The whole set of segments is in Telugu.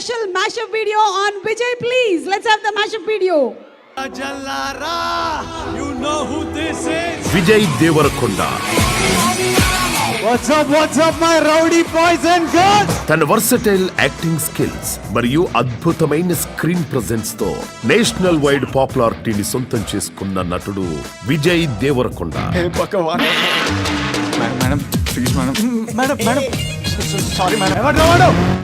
special mashup video on Vijay, please. Let's have the mashup video. Jallara, you know who this is. Vijay Deverakonda What's up, what's up, my rowdy boys and girls? తన వర్సటైల్ యాక్టింగ్ స్కిల్స్ మరియు అద్భుతమైన స్క్రీన్ ప్రెజెన్స్తో నేషనల్ వైడ్ పాపులారిటీని సొంతం చేసుకున్న నటుడు Vijay Deverakonda Hey, Bhagavan. Madam, madam,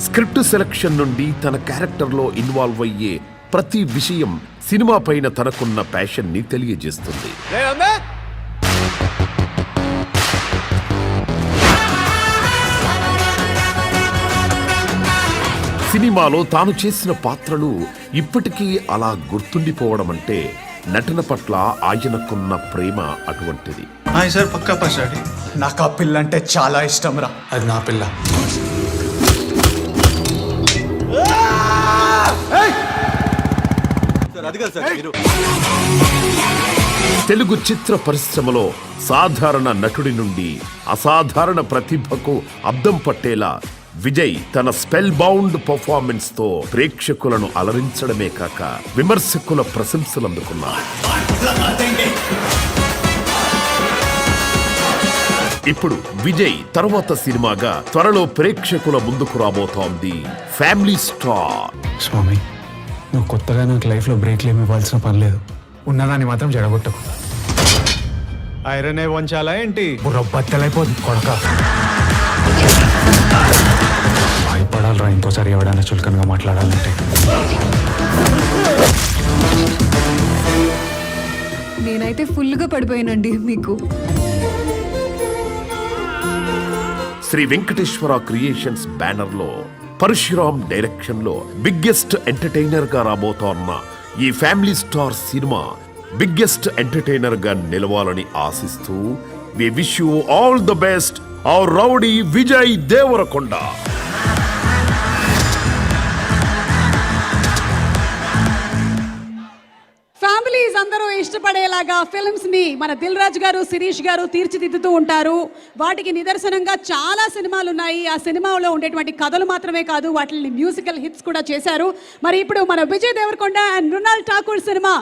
script selection నుండి తన క్యారెక్టర్లో ఇన్వాల్వ్ అయ్యే ప్రతి విషయం సినిమా పైన తనకున్న ప్యాషన్ని తెలియజేస్తుంది. సినిమాలో తాను చేసిన పాత్రలు ఇప్పటికీ అలా గుర్తుండిపోవడం అంటే నటన పట్ల ఆయనకున్న ప్రేమ అటువంటిది. హాయ్ సార్ పక్కా పసాడి నాకు ఆ పిల్ల అంటే చాలా ఇష్టం రా అది నా పిల్ల. తెలుగు చిత్ర పరిశ్రమలో సాధారణ నటుడి నుండి అసాధారణ ప్రతిభకు అద్దం పట్టేలా విజయ్ తన స్పెల్ బౌండ్ పర్ఫార్మెన్స్తో ప్రేక్షకులను అలరించడమే కాక విమర్శకుల ప్రశంసలు అందుకున్నారు ఇప్పుడు విజయ్ తరువాత సినిమాగా త్వరలో ప్రేక్షకుల ముందుకు రాబోతోంది ఫ్యామిలీ స్టార్ స్వామి నువ్వు కొత్తగా నాకు లైఫ్లో బ్రేక్లు ఏమి ఇవ్వాల్సిన పని లేదు. ఉన్నదాన్ని మాత్రం జడగొట్టకు. ఐరన్ ఏ వంచాలా ఏంటి? బుర్ర బద్దలైపోతుంది కొడక. ఇంకోసారి ఎవడైనా చులకనగా మాట్లాడాలంటే. నేనైతే ఫుల్గా పడిపోయానండి మీకు. శ్రీ వెంకటేశ్వర క్రియేషన్స్ బ్యానర్లో పరశురామ్ డైరెక్షన్లో బిగ్గెస్ట్ ఎంటర్టైనర్గా రాబోతోన్న ఈ ఫ్యామిలీ స్టార్ సినిమా బిగ్గెస్ట్ ఎంటర్టైనర్గా నిలవాలని ఆశిస్తూ we wish you all the best our rowdy Vijay Deverakonda. Families అందరూ ఇష్టపడేలాగా ఫిల్మ్స్ని మన దిల్ రాజు గారు శిరీష్ గారు తీర్చిదిద్దుతూ ఉంటారు. వాటికి నిదర్శనంగా చాలా సినిమాలు ఉన్నాయి. ఆ సినిమాలో ఉండేటువంటి కథలు మాత్రమే కాదు వాటిని మ్యూజికల్ హిట్స్ కూడా చేశారు. మరి ఇప్పుడు మన Vijay Deverakonda and Mrunal Thakur cinema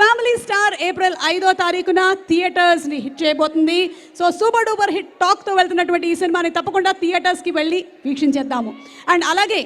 family star April ఐదో తారీఖున థియేటర్స్ని హిట్ చేయబోతుంది. సో సూపర్ డూపర్ హిట్ టాక్తో వెళ్తున్నటువంటి ఈ సినిమాని తప్పకుండా థియేటర్స్కి వెళ్ళి వీక్షించేద్దాము. అండ్ అలాగే